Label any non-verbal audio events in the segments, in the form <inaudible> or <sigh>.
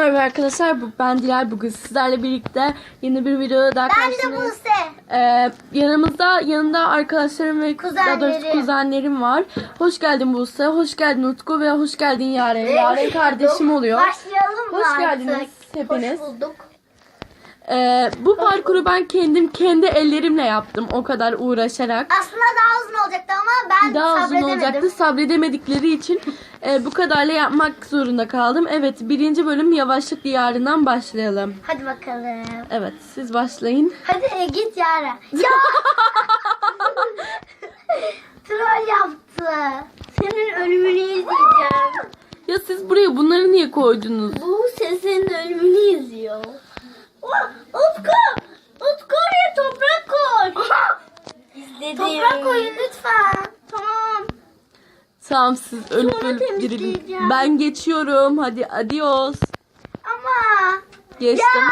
merhaba arkadaşlar. Bu ben Dilay. Bugün sizlerle birlikte yeni bir videoda daha Ben de. Buse. Ee, yanımızda yanında arkadaşlarım ve daha doğrusu Kuzenlerim. kuzenlerim var. Hoş geldin Buse, hoş geldin Utku ve hoş geldin Yaren. Yaren kardeşim oluyor. Başlayalım mı Hoş artık? geldiniz hepiniz. Hoş bulduk. Ee, bu parkuru ben kendim kendi ellerimle yaptım o kadar uğraşarak. Aslında daha uzun olacaktı ama ben Daha uzun sabredemedim. olacaktı. Sabredemedikleri için <laughs> e, bu kadarla yapmak zorunda kaldım. Evet, birinci bölüm yavaşlık diyarından başlayalım. Hadi bakalım. Evet, siz başlayın. Hadi e, git Yara. Ya! <laughs> Troll yaptı. Senin ölümünü izleyeceğim. Ya siz buraya bunları niye koydunuz? Bu senin ölümünü izliyor. Utku! Utku oraya toprak koy. İzledim. Toprak koyun lütfen. Tamam. Siz ölüp Sonra ölüp temizleyeceğim. Ben geçiyorum. Hadi adios. Ama. Geçtim.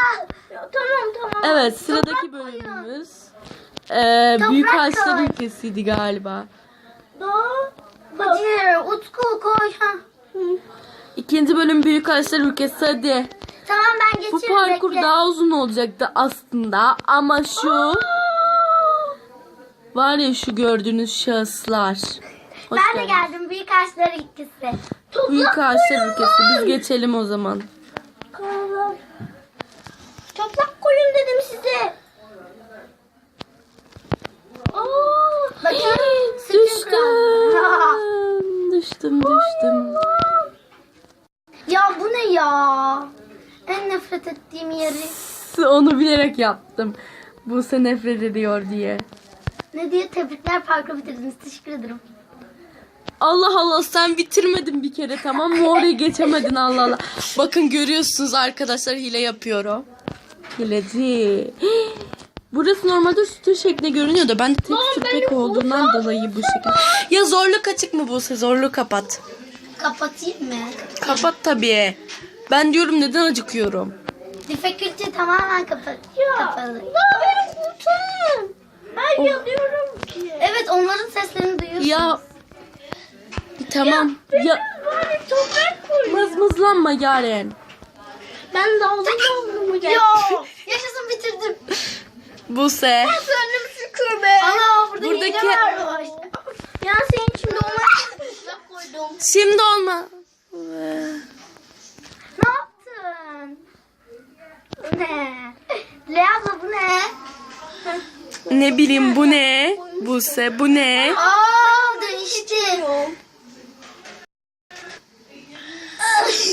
Ya. Tamam tamam. Evet sıradaki Toprak koyun. bölümümüz e, Toprak Büyük Ağaçlar ülkesiydi galiba. Hadi Utku koy. Ha. İkinci bölüm Büyük Ağaçlar ülkesi hadi. Tamam ben Bu geçiyorum. parkur bekle. daha uzun olacaktı aslında ama şu var ya şu gördüğünüz şahıslar. Hoş Ben de geldiniz. geldim. Büyük ağaçlar ikisi. Büyük Ağaçlar ülkesi. Biz geçelim o zaman. Toprak koyun dedim size. Oo, bakın. <gasps> Düştüm. Düştüm düştüm. ya bu ne ya? En nefret ettiğim yeri. Onu bilerek yaptım. Buse nefret ediyor diye. Ne diye tebrikler parkı bitirdiniz. Teşekkür ederim. Allah Allah sen bitirmedin bir kere tamam mı? Orayı geçemedin Allah Allah. Bakın görüyorsunuz arkadaşlar hile yapıyor o. Hileci. Burası normalde sütun şeklinde görünüyor da ben de tekstür pek olduğundan dolayı bu şekilde. Ya zorluk açık mı Buse? Zorluk kapat. Kapatayım mı? Kapat tabii. Ben diyorum neden acıkıyorum? Difficulty tamamen kapat kapalı. Ya benim kurtarın. Ben yanıyorum ki. Evet onların seslerini duyuyorsunuz. Ya tamam. Ya, toprak koy. mızmızlanma Yaren. Ben davulun davulumu geldim. Ya <laughs> yaşasın bitirdim. Buse. Önüm şükür be. Ana burada Buradaki- var. Ya senin için olmaz. Toprak koydum. Şimdi olma. Ne yaptın? Ne? Lea abla bu ne? Ne bileyim bu ne? Buse bu ne? Aa değişti.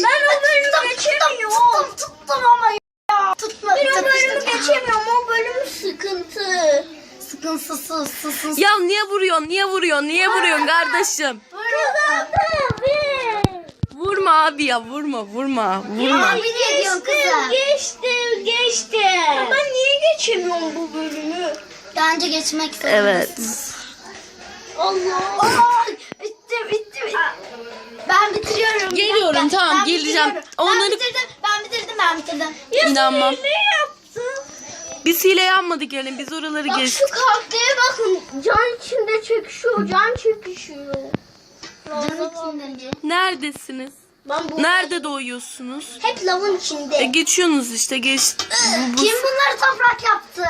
Ben o bölümü geçemiyorum. Tuttum, tuttum ama ya. Tutma, ben o bölümü geçemiyorum. O bölüm sıkıntı. Sıkıntısız, sısız. Ya niye vuruyorsun? Niye vuruyorsun? Niye vuruyorsun kardeşim? Kazandım. Vurma abi ya vurma vurma vurma. Abi ne diyorsun kıza? Geçtim, geçtim. Ben niye geçemiyorum bu bölümü? Bence geçmek zorundasın. Evet. Allah. Aa, bitti, bitti, bitti. Ben bitiriyorum. Geliyorum, tamam, Ben geleceğim. bitiriyorum. Onları- Ben bitirdim, ben bitirdim, ben bitirdim. İnanmam. Ne yaptın? Biz hile yapmadık yani biz oraları Bak geçtik. şu kahveye bakın. Can içinde çöküşüyor, can çöküşüyor. Canım içinden. Neredesiniz? Ben bu Nerede doğuyorsunuz? hep lavın içinde. E, geçiyorsunuz işte geç. Bu, Kim bunları toprak yaptı?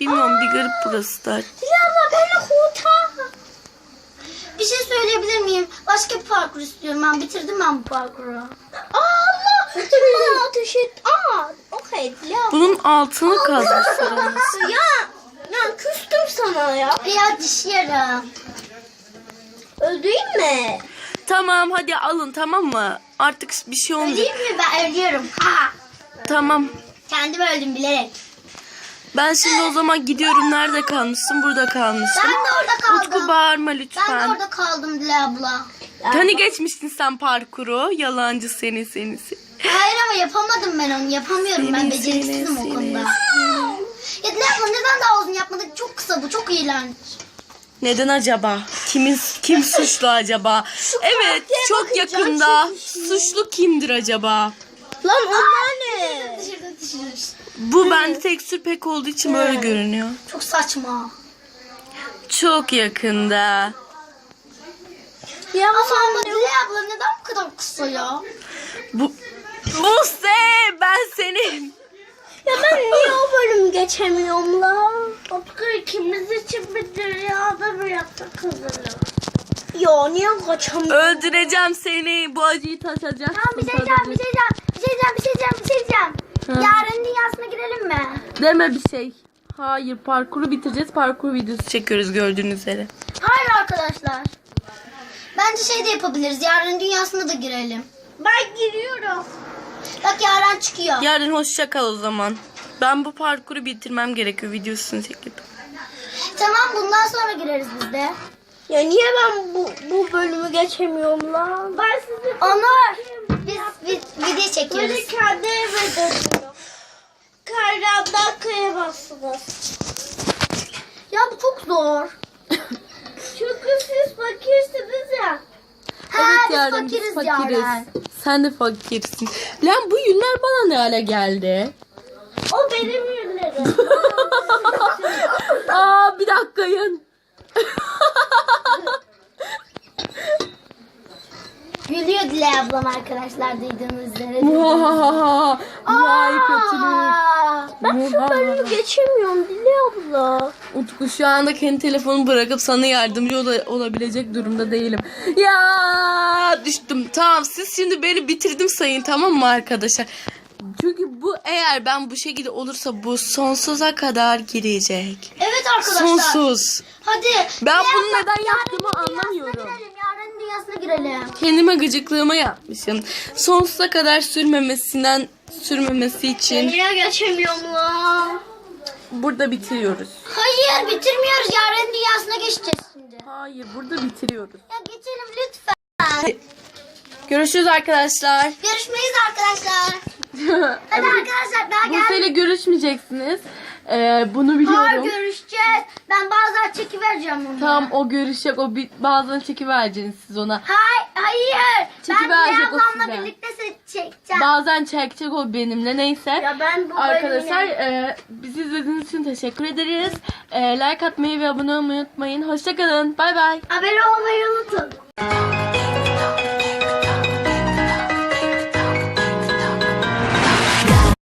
bilmiyorum bir garip burası da. Abla beni kurtar. Bir şey söyleyebilir miyim? Başka bir parkur istiyorum ben. Bitirdim ben bu parkuru. Allah! Bana ateş et. Aa, okey. Ya. Bunun altını kazmışlar. <laughs> anasını. Ya, ya küstüm sana ya. Ya diş yarım. Öldüreyim mi? Tamam hadi alın tamam mı? Artık bir şey olmayacak. Öleyim mi? Ben ölüyorum. Ha. Tamam. Kendim öldüm bilerek. Ben şimdi o zaman gidiyorum. Nerede kalmışsın? Burada kalmışsın. Ben de orada kaldım. Utku bağırma ben de lütfen. orada kaldım Dile abla. Hani geçmiştin sen parkuru? Yalancı seni senisi. Hayır ama yapamadım ben onu. Yapamıyorum ben beceriksizim o konuda. Ya Dile abla neden daha uzun yapmadık? Çok kısa bu. Çok iğrenç. Neden acaba? Kimin kim <laughs> suçlu acaba? Evet, çok yakında. Suçlu kimdir acaba? Lan onlar ne? Düşürdüm. Bu bende tekstür pek olduğu için böyle görünüyor. Çok saçma. Çok yakında. Ya Ama Dilek abla neden bu kadar kısa ya? Bu Buse ben senin. Ya ben niye o bölümü geçemiyorum lan? Tıpkı ikimiz için bir dünyada bir yaptık kızını. Yo niye kaçamıyorum? Öldüreceğim seni. Bu acıyı taşıyacağım. Tamam bir şey diyeceğim, bir şey diyeceğim, bir şey diyeceğim, bir şey diyeceğim, bir şey diyeceğim. Hı. Yarın dünyasına girelim mi? Deme bir şey. Hayır parkuru bitireceğiz. Parkur videosu çekiyoruz gördüğünüz üzere. Hayır arkadaşlar. Bence şey de yapabiliriz. Yarın dünyasına da girelim. Ben giriyorum. Bak Yaren çıkıyor. Yarın hoşça kal o zaman. Ben bu parkuru bitirmem gerekiyor videosunu çekip. Tamam bundan sonra gireriz biz de. Ya niye ben bu, bu bölümü geçemiyorum lan? Ben sizi Onur biz, biz video böyle çekiyoruz. kendi evime dönüyorum. Kayrandan kıyamazsınız. Ya bu çok zor. Çünkü siz fakirsiniz ya. Ha, evet biz yarın biz fakiriz fakiriz. Sen de fakirsin. Lan bu yünler bana ne hale geldi? O benim ürünlerim. <laughs> Aa bir dakika yün. <laughs> Gülüyor Dile ablam arkadaşlar duyduğunuz üzere. Vay kötülük. Ben şu bölümü geçemiyorum Dile abla. Utku şu anda kendi telefonu bırakıp sana yardımcı ola- olabilecek durumda değilim. Ya düştüm. Tamam siz şimdi beni bitirdim sayın tamam mı arkadaşlar? Çünkü bu eğer ben bu şekilde olursa bu sonsuza kadar girecek. Evet arkadaşlar. Sonsuz. Hadi. Ben bunu neden yaptığımı anlamıyorum. Yarın dünyasına girelim. Kendime gıcıklığıma yapmışım. Sonsuza kadar sürmemesinden sürmemesi için Niye geçemiyorum lan? Burada bitiriyoruz. Hayır bitirmiyoruz. Yarın dünyasına geçeceğiz şimdi. Hayır burada bitiriyoruz. Ya geçelim lütfen. Görüşürüz arkadaşlar. Görüşmeyiz arkadaşlar. <laughs> Hadi arkadaşlar daha gel. Buse'yle görüşmeyeceksiniz. Ee, bunu Hayır biliyorum. görüşeceğiz. Ben bazen çekivereceğim onu. Tamam o görüşecek. O bir, bazen çekivereceksiniz siz ona. Hayır, hayır. Ben Çekiverecek Dile o ablamla size. birlikte se- çekeceğim. Bazen çekecek o benimle neyse. Ya ben bu Arkadaşlar bölümü... e, bizi izlediğiniz için teşekkür ederiz. E, like atmayı ve abone olmayı unutmayın. Hoşçakalın. Bay bay. Abone olmayı unutun.